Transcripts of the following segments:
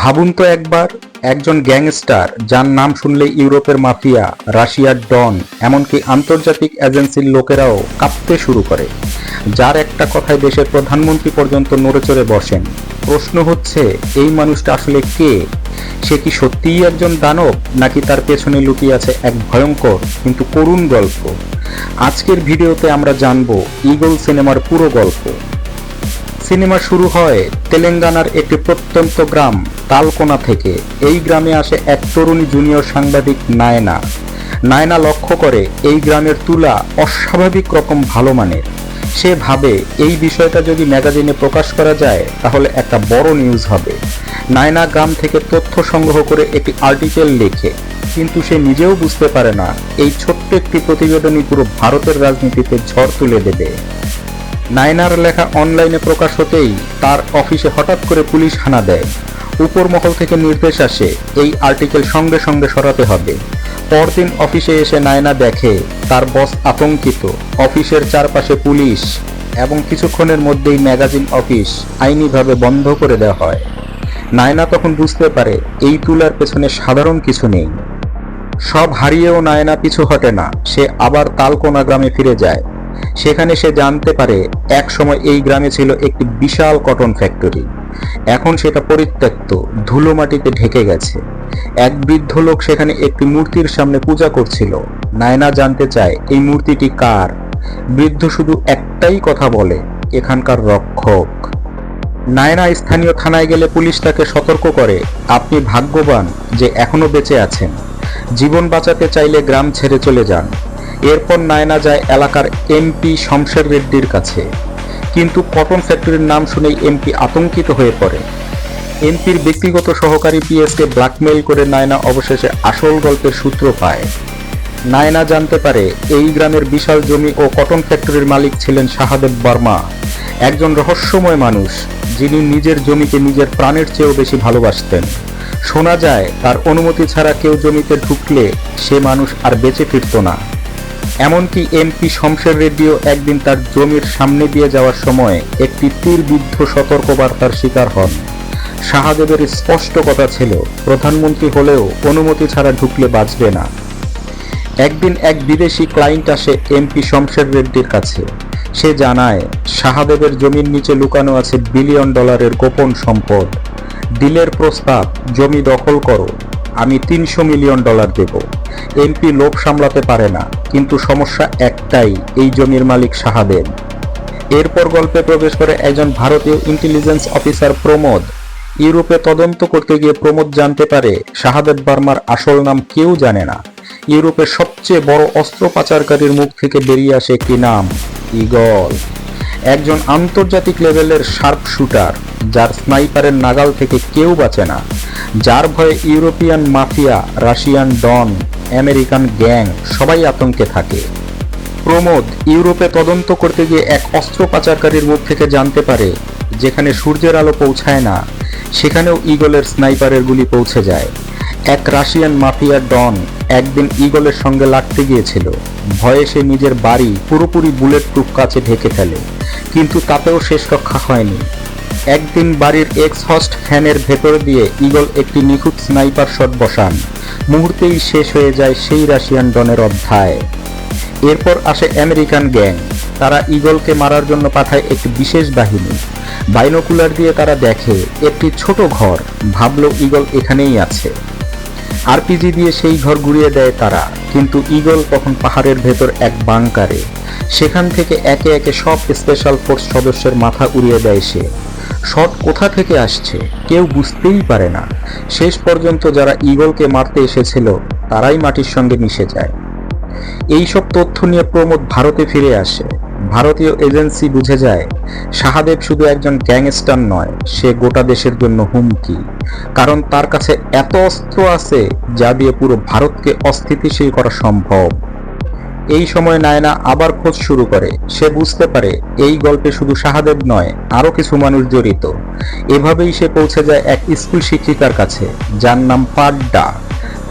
ভাবুন তো একবার, একজন গ্যাংস্টার যার নাম শুনলে ইউরোপের মাফিয়া, রাশিয়ার ডন, এমনকি আন্তর্জাতিক এজেন্সির লোকেরাও কাঁপতে শুরু করে। যার একটা কথায় দেশের প্রধানমন্ত্রী পর্যন্ত নড়েচড়ে বসেন। প্রশ্ন হচ্ছে, এই মানুষটা আসলে কে? সে কি সত্যিই একজন দানব, নাকি তার পেছনে লুকিয়ে আছে এক ভয়ঙ্কর, কিন্তু করুণ গল্প? আজকের ভিডিওতে আমরা জানব ইগল সিনেমার পুরো গল্প। সিনেমা শুরু হয় তেলেঙ্গানার একটি প্রত্যন্ত গ্রাম, তালকোনা থেকে। এই গ্রামে আসে এক তরুণী জুনিয়র সাংবাদিক নায়না। নায়না লক্ষ্য করে, এই গ্রামের তুলা অস্বাভাবিক রকম ভালো মানের। সে ভাবে, এই বিষয়টা যদি ম্যাগাজিনে প্রকাশ করা যায়, তাহলে একটা বড় নিউজ হবে। নায়না গ্রাম থেকে তথ্য সংগ্রহ করে একটি আর্টিকেল লেখে। কিন্তু সে নিজেও বুঝতে পারে না, এই ছোট্ট একটি প্রতিবেদনই পুরো ভারতের রাজনীতিতে ঝড় তুলে দেবে। নায়নার লেখা অনলাইনে প্রকাশ হতেই তার অফিসে হঠাৎ করে পুলিশ হানা দেয়। উপর মহল থেকে নির্দেশ আসে, এই আর্টিকেল সঙ্গে সঙ্গে সরাতে হবে। পরদিন অফিসে এসে নায়না দেখে তার বস আতঙ্কিত। অফিসের চারপাশে পুলিশ এবং কিছুক্ষণের মধ্যেই ম্যাগাজিন অফিস আইনিভাবে বন্ধ করে দেওয়া হয়। নায়না তখন বুঝতে পারে এই তুলার পেছনে সাধারণ কিছু নেই। সব হারিয়েও নায়না পিছু হটে না, সে আবার তালকোনা গ্রামে ফিরে যায়। সেখানে সে জানতে পারে এক সময় এই গ্রামে ছিল একটি বিশাল কটন ফ্যাক্টরি। এখন সেটা পরিত্যক্ত, ধুলো মাটিতে ঢেকে গেছে। এক বৃদ্ধ লোক সেখানে একটি মূর্তির সামনে পূজা করছিল। নায়না জানতে চায়, এই মূর্তিটি কার? বৃদ্ধ শুধু একটাই কথা বলে, এখানকার রক্ষক। নায়না স্থানীয় থানায় গেলে পুলিশ তাকে সতর্ক করে, আপনি ভাগ্যবান যে এখনও বেঁচে আছেন। জীবন বাঁচাতে চাইলে গ্রাম ছেড়ে চলে যান। এরপর নায়না যায় এলাকার এমপি শমশের রেড্ডির কাছে। কিন্তু কটন ফ্যাক্টরির নাম শুনেই এমপি আতঙ্কিত হয়ে পড়ে। এমপির ব্যক্তিগত সহকারী পিএসকে ব্ল্যাকমেইল করে নায়না অবশেষে আসল গল্পের সূত্র পায়। নায়না জানতে পারে এই গ্রামের বিশাল জমি ও কটন ফ্যাক্টরির মালিক ছিলেন শাহাদেব বর্মা, একজন রহস্যময় মানুষ যিনি নিজের জমিকে নিজের প্রাণের চেয়েও বেশি ভালোবাসতেন। শোনা যায়, তার অনুমতি ছাড়া কেউ জমিতে ঢুকলে সে মানুষ আর বেঁচে ফিরত না। এমনকি এমপি শমশের রেড্ডিও একদিন তার জমির সামনে দিয়ে যাওয়ার সময় একটি তীরবিদ্ধ সতর্কবার্তার শিকার হন। শাহদেবের স্পষ্ট কথা ছিল, প্রধানমন্ত্রী হলেও অনুমতি ছাড়া ঢুকলে বাঁচবে না। একদিন এক বিদেশি ক্লায়েন্ট আসে এমপি শমশের রেড্ডির কাছে। সে জানায়, শাহদেবের জমির নিচে লুকানো আছে বিলিয়ন ডলারের গোপন সম্পদ। ডিলের প্রস্তাব, জমি দখল করো। আমি তিনশো মিলিয়ন ডলার দেব। এমপি লোভ সামলাতে পারে না, কিন্তু সমস্যা একটাই, এই জমির মালিক শাহাদেব এরপর গল্পে প্রবেশ করে একজন ভারতীয় ইন্টেলিজেন্স অফিসার প্রমোদ। ইউরোপে তদন্ত করতে গিয়ে প্রমোদ জানতে পারে শাহাদেব বার্মার আসল নাম কেউ জানে না। ইউরোপের সবচেয়ে বড় অস্ত্র পাচারকারীর মুখ থেকে বেরিয়ে আসে একটি নাম? ইগল একজন আন্তর্জাতিক লেভেলের শার্প শুটার যার স্নাইপারের নাগাল থেকে কেউ বাঁচে না, যার ভয়ে European mafia, Russian don, American gang সবাই আতঙ্কে থাকে। প্রমোদ ইউরোপে তদন্ত করতে গিয়ে এক অস্ত্র পাচারকারীর মুখ থেকে জানতে পারে, যেখানে সূর্যের আলো পৌঁছায় না, সেখানেও ইগলের স্নাইপারের গুলি পৌঁছে যায়। এক রাশিয়ান মাফিয়া ডন একদিন ইগলের সঙ্গে লাগতে গিয়েছিল। ভয়ে সে নিজের বাড়ি পুরোপুরি বুলেট প্রুফ কাছে ঢেকে ফেলে, কিন্তু তাতেও শেষ রক্ষা হয়নি। একদিন বাড়ির এক্স হস্ট ফ্যানের ভেতর দিয়ে ইগল একটি নিখুঁত স্নাইপার শট বসান। মুহূর্তেই শেষ হয়ে যায় সেই রাশিয়ান ডনের অধ্যায়। এরপর আসে আমেরিকান গ্যাং। তারা ইগলকে মারার জন্য পাঠায় একটি বিশেষ বাহিনী। বাইনোকুলার দিয়ে তারা দেখে, একটি ছোট ঘর। ভাবলো ইগল এখানেই আছে। আরপিজি দিয়ে সেই ঘর ঘুরিয়ে দেয় তারা। কিন্তু ইগল তখন পাহাড়ের ভেতর এক বাংকারে। সেখান থেকে একে একে সব স্পেশাল ফোর্স সদস্যের মাথা উড়িয়ে দেয় সে। শট কোথা থেকে আসছে কেউ বুঝতেই পারে না। শেষ পর্যন্ত যারা ইগলকে মারতে এসেছিল, তারাই মাটির সঙ্গে মিশে যায়। এই সব তথ্য নিয়ে প্রমোদ ভারতে ফিরে আসে। ভারতীয় এজেন্সি বুঝে যায়, শাহাদেব শুধু একজন গ্যাংস্টার নয়, সে গোটা দেশের জন্য হুমকি। কারণ তার কাছে এত অস্ত্র আছে, যা দিয়ে পুরো ভারতকে অস্থিতিশীল করা সম্ভব। এই সময় নায়না আবার খোঁজ শুরু করে। সে বুঝতে পারে এই গল্পে শুধু শাহাদেব নয়, আরও কিছু মানুষ জড়িত। এভাবেই সে পৌঁছে যায় এক স্কুল শিক্ষিকার কাছে, যার নাম পাড্ডা।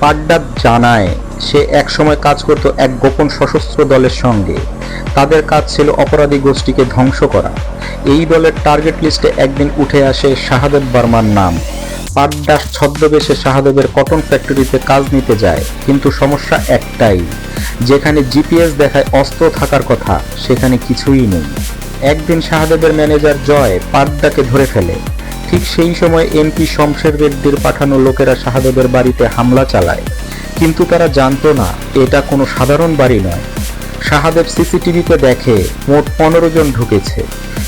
পাড্ডা জানায়, সে এক সময় কাজ করত এক গোপন সশস্ত্র দলের সঙ্গে। তাদের কাজ ছিল অপরাধী গোষ্ঠীকে ধ্বংস করা। এই দলের টার্গেট লিস্টে একদিন উঠে আসে শাহাদেব বর্মার নাম। পাড্ডাস ছদ্মবেশে শাহদেবের কটন ফ্যাক্টরিতে কাজ নিতে যায়, কিন্তু সমস্যা একটাই, যেখানে জিপিএস দেখায় অস্ত্র থাকার কথা, সেখানে কিছুই নেই। একদিন শাহদেবের ম্যানেজার জয় পাড্ডাকে ধরে ফেলে। ঠিক সেই সময় এমপি শমশের রেড্ডির পাঠানো লোকেরা শাহদেবের বাড়িতে হামলা চালায়। কিন্তু তারা জানতো না, এটা কোনো সাধারণ বাড়ি নয়। শাহাদেব সিসিটিভিতে দেখে, মোট পনেরো জন ঢুকেছে।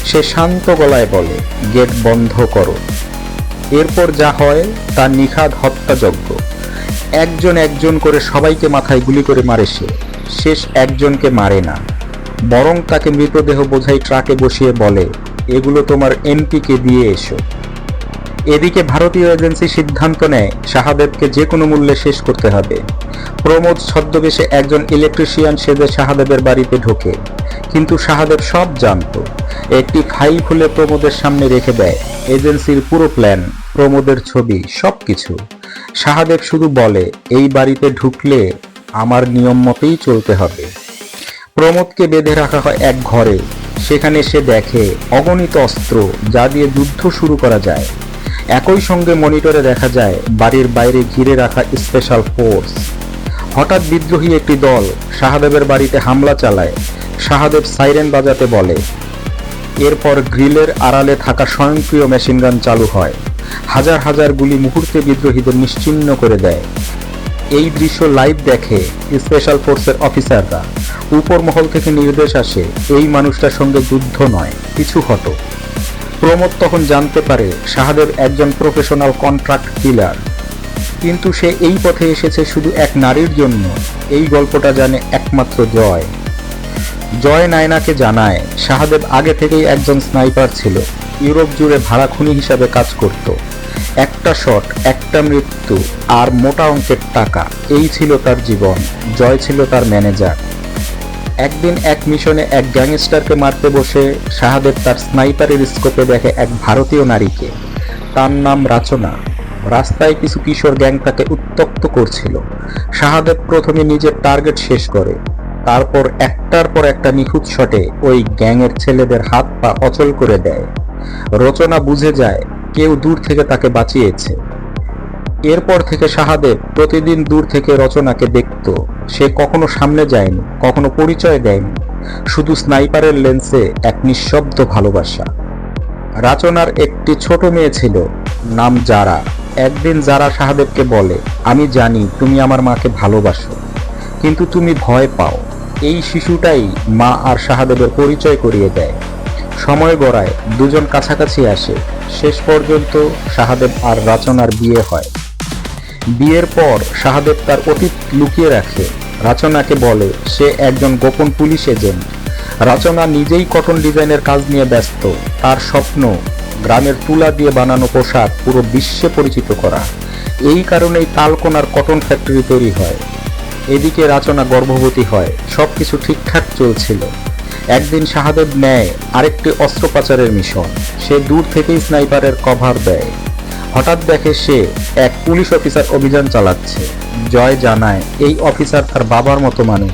সে শান্ত গলায় বলে, গেট বন্ধ করো। এরপর যা হয় তা নিখাদ হত্যাযজ্ঞ। একজন একজন করে সবাইকে মাথায় গুলি করে মারে সে। শেষ একজনকে মারে না। বরং তাকে মৃতদেহ বোঝাই ট্রাকে বসিয়ে বলে, এগুলো তোমার এমপিকে দিয়ে এসো। এদিকে ভারতীয় এজেন্সি সিদ্ধান্ত নেয়, শাহাদেবকে যে কোনো মূল্যে শেষ করতে হবে। প্রমোদ ছদ্মবেশে একজন ইলেকট্রিশিয়ান সেজে শাহাদেবের বাড়িতে ঢোকে। কিন্তু শাহাদেব সব জানতো। একটি ফাইল খুলে প্রমোদের সামনে রেখে দেয়। এজেন্সির পুরো প্ল্যান, প্রমোদের ছবি সব কিছু শাহাদেব শুধু বলে, এই বাড়িতে ঢুকলে আমার নিয়ম মতেই চলতে হবে। প্রমোদকে বেঁধে রাখা হয় এক ঘরে। সেখানে সে দেখে, অগণিত অস্ত্র, যা দিয়ে যুদ্ধ শুরু করা যায়। একই সঙ্গে মনিটরে দেখা যায়, বাড়ির বাইরে ঘিরে রাখা স্পেশাল ফোর্স হঠাৎ বিদ্রোহী একটি দল শাহাদেবের বাড়িতে হামলা চালায়। শাহাদেব সাইরেন বাজাতে বলে, এরপর গ্রিলের আড়ালে থাকা স্বয়ংক্রিয় মেশিনগান চালু হয়। হাজার হাজার গুলি মুহূর্তে বিদ্রোহীদের নিশ্চিহ্ন করে দেয়। এই দৃশ্য লাইভ দেখে স্পেশাল ফোর্সের অফিসাররা উপর মহল থেকে নির্দেশ আসে, এই মানুষটার সঙ্গে যুদ্ধ নয়, কিছু হতো। প্রমোদ তখন জানতে পারে শাহাদের একজন প্রফেশনাল কন্ট্রাক্ট কিলার কিন্তু সে এই পথে এসেছে শুধু এক নারীর জন্য। এই গল্পটা জানে একমাত্র জয়। জয় নায়নাকে জানায়, শাহাদেব আগে থেকেই একজন স্নাইপার ছিল। ইউরোপ জুড়ে ভাড়া খুনি হিসাবে কাজ করত। একটা শট একটা মৃত্যু, আর মোটা অঙ্কের টাকা। এই ছিল তার জীবন, জয় ছিল তার ম্যানেজার একদিন এক মিশনে এক গ্যাংস্টারকে মারতে বসে শাহাদেব তার স্নাইপারের স্কোপে দেখে এক ভারতীয় নারীকে। তার নাম রাচনা। রাস্তায় কিছু কিশোর গ্যাং তাকে উত্তক্ত করছিল। শাহাদেব প্রথমে নিজের টার্গেট শেষ করে। তারপর একটার পর একটা নিখুঁত শটে ওই গ্যাংয়ের ছেলেদের হাত পা অচল করে দেয়। রচনা বুঝে যায়, কেউ দূর থেকে তাকে বাঁচিয়েছে। এরপর থেকে শাহাদেব প্রতিদিন দূর থেকে রচনাকে দেখত। সে কখনো সামনে যায়নি, কখনো পরিচয় দেয়নি। শুধু স্নাইপারের লেন্সে এক নিঃশব্দ ভালোবাসা। রাচনার একটি ছোট মেয়ে ছিল, নাম জারা। একদিন জারা শাহাদেবকে বলে, আমি জানি তুমি আমার মাকে ভালোবাসো, কিন্তু তুমি ভয় পাও। এই শিশুটাই মা আর শাহাদেবের পরিচয় করিয়ে দেয়। সময় গড়ায় দুজন কাছাকাছি আসে। শেষ পর্যন্ত শাহাদেব আর রাচনার বিয়ে হয়। বিয়ের পর শাহাদেব তার অতীত লুকিয়ে রাখে। রাচনাকে বলে, সে একজন গোপন পুলিশ এজেন্ট। রাচনা নিজেই কটন ডিজাইনের কাজ নিয়ে ব্যস্ত। তার স্বপ্ন, গ্রামের তুলা দিয়ে বানানো পোশাক পুরো বিশ্বে পরিচিত করা। এই কারণেই তালকোনার কটন ফ্যাক্টরি তৈরি হয়। এদিকে রাচনা গর্ভবতী হয়। সবকিছু ঠিকঠাক চলছিল। একদিন শাহাদেব নেয় আরেকটি অস্ত্র পাচারের মিশন। সে দূর থেকেই স্নাইপারের কভার দেয়। হঠাৎ দেখে সে এক পুলিশ অফিসার অভিযান চালাচ্ছে। জয় জানায়, এই অফিসার তার বাবার মতো মানুষ।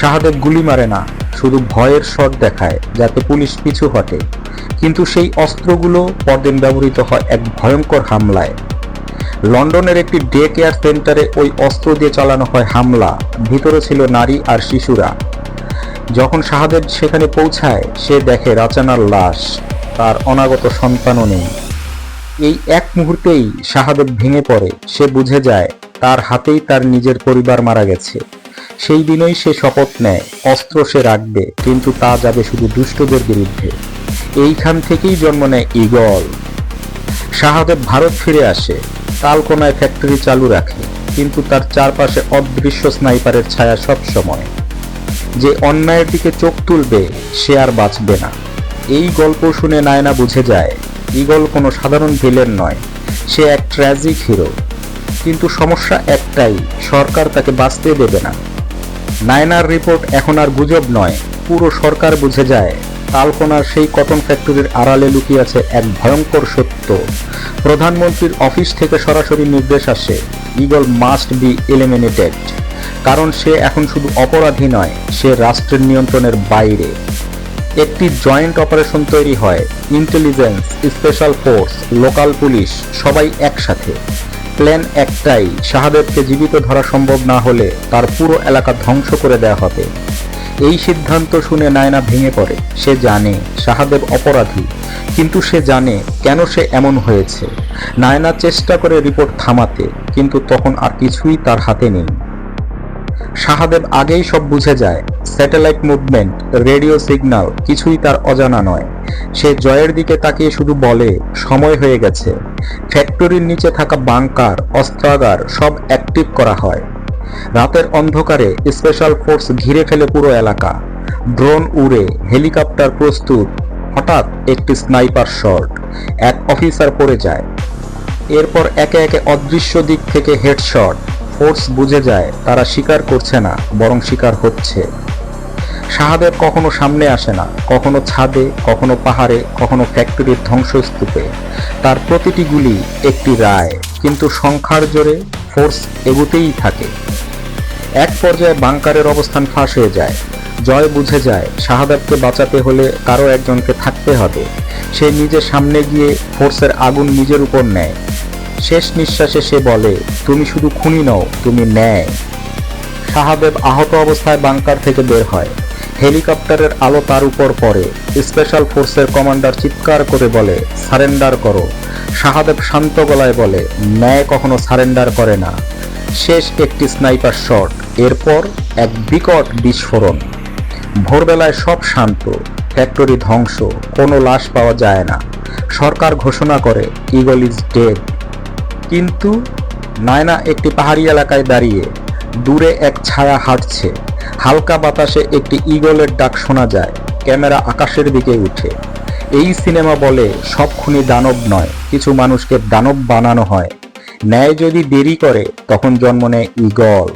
শাহাদেব গুলি মারে না, শুধু ভয়ের শট দেখায় যাতে পুলিশ পিছু হটে। কিন্তু সেই অস্ত্রগুলো পরদিন ব্যবহৃত হয় এক ভয়ঙ্কর হামলায়। লন্ডনের একটি ডে কেয়ার সেন্টারে ওই অস্ত্র দিয়ে চালানো হয় হামলা। ভিতরে ছিল নারী আর শিশুরা। যখন শাহাদেব সেখানে পৌঁছায়, সে দেখে রাচানার লাশ। তার অনাগত সন্তানও নেই। এই এক মুহূর্তেই শাহাদেব ভেঙে পড়ে। সে বুঝে যায়, তার হাতেই তার নিজের পরিবার মারা গেছে। সেই দিনই সে শপথ নেয়, অস্ত্র সে রাখবে, কিন্তু তা যাবে শুধু দুষ্টদের বিরুদ্ধে। এইখান থেকেই জন্ম নেয় ইগল শাহাদেব ভারত ফিরে আসে, তালকোনায় ফ্যাক্টরি চালু রাখে, কিন্তু তার চারপাশে অদৃশ্য স্নাইপারের ছায়া সব সময়। যে অন্যায়ের দিকে চোখ তুলবে, সে আর বাঁচবে না। এই গল্প শুনে নায়না বুঝে যায় ইগল কোনো সাধারণ ভিলেন নয়। সে এক ট্র্যাজিক হিরো কিন্তু সমস্যা একটাই, সরকার তাকে বাঁচতে দেবে না। নায়নার রিপোর্ট এখন আর গুজব নয়, পুরো সরকার বুঝে যায়। তালকোনার সেই কটন ফ্যাক্টরির আড়ালে লুকিয়ে আছে এক ভয়ঙ্কর সত্য। প্রধানমন্ত্রীর অফিস থেকে সরাসরি নির্দেশ আসে ইগল মাস্ট বি এলিমিনেটেড কারণ সে এখন শুধু অপরাধী নয়, সে রাষ্ট্রের নিয়ন্ত্রণের বাইরে। একটি জয়েন্ট অপারেশন তৈরি হয়, intelligence, special force, local police, সবাই একসাথে। প্ল্যান একটাই, শাহাদেবকে জীবিত ধরা সম্ভব না হলে তার পুরো এলাকা ধ্বংস করে দেওয়া হবে। এই সিদ্ধান্ত শুনে নায়না ভেঙে পড়ে। সে জানে শাহাদেব অপরাধী, কিন্তু সে জানে কেন সে এমন হয়েছে। নায়না চেষ্টা করে রিপোর্ট থামাতে, কিন্তু তখন আর কিছুই তার হাতে নেই। শাহাদেব আগেই সব বুঝে যায় স্যাটেলাইট মুভমেন্ট, রেডিও সিগন্যাল কিছুই তার অজানা নয়। সে জয়ের দিকে তাকিয়ে শুধু বলে, সময় হয়ে গেছে। ফ্যাক্টরির নিচে থাকা বাংকার, অস্ত্রাগার সব অ্যাক্টিভ করা হয়। রাতের অন্ধকারে স্পেশাল ফোর্স ঘিরে ফেলে পুরো এলাকা। ড্রোন উড়ে, হেলিকপ্টার প্রস্তুত। হঠাৎ একটি স্নাইপার শট। এক অফিসার পড়ে যায়। এরপর একে একে অদৃশ্য দিক থেকে হেডশট। ফোর্স বুঝে যায়, তারা শিকার করছে না, বরং শিকার হচ্ছে। শাহাদেব কখনো সামনে আসে না, কখনো ছাদে, কখনো পাহাড়ে, কখনো ফ্যাক্টরির ধ্বংসস্তূপে। তার প্রতিটি গুলি একটি রায়, কিন্তু সংখ্যার জোরে ফোর্স এগুতেই থাকে। এক পর্যায়ে বাংকারের অবস্থান ফাঁস হয়ে যায়। জয় বুঝে যায় শাহাদাবকে বাঁচাতে হলে কারও একজনকে থাকতে হবে। সে নিজে সামনে গিয়ে ফোর্সের আগুন নিজের উপর নেয়। শেষ নিঃশ্বাসে সে বলে, তুমি শুধু খুনি নও, তুমি ন্যায়। শাহাদেব আহত অবস্থায় বাংকার থেকে বের হয়। হেলিকপ্টারের আলো তার উপর পড়ে। স্পেশাল ফোর্সের কমান্ডার চিৎকার করে বলে, সারেন্ডার করো। শাহাদেব শান্ত গলায় বলে, ন্যায় কখনো সারেন্ডার করে না। শেষ একটি স্নাইপার শট। এরপর এক বিকট বিস্ফোরণ। ভোরবেলায় সব শান্ত। ফ্যাক্টরি ধ্বংস। কোনো লাশ পাওয়া যায় না। সরকার ঘোষণা করে, ইগল ইজ ডেড। কিন্তু নায়না একটি পাহাড়ি এলাকায় দাঁড়িয়ে দূরে এক ছায়া হাঁটছে। হালকা বাতাসে একটি ইগলের ডাক শোনা যায়, ক্যামেরা আকাশের দিকে উঠে। এই সিনেমা বলে সব খুনি দানব নয়, কিছু মানুষকে দানব বানানো হয়। ন্যায় যদি দেরি করে, তখন জন্ম নেয় ইগল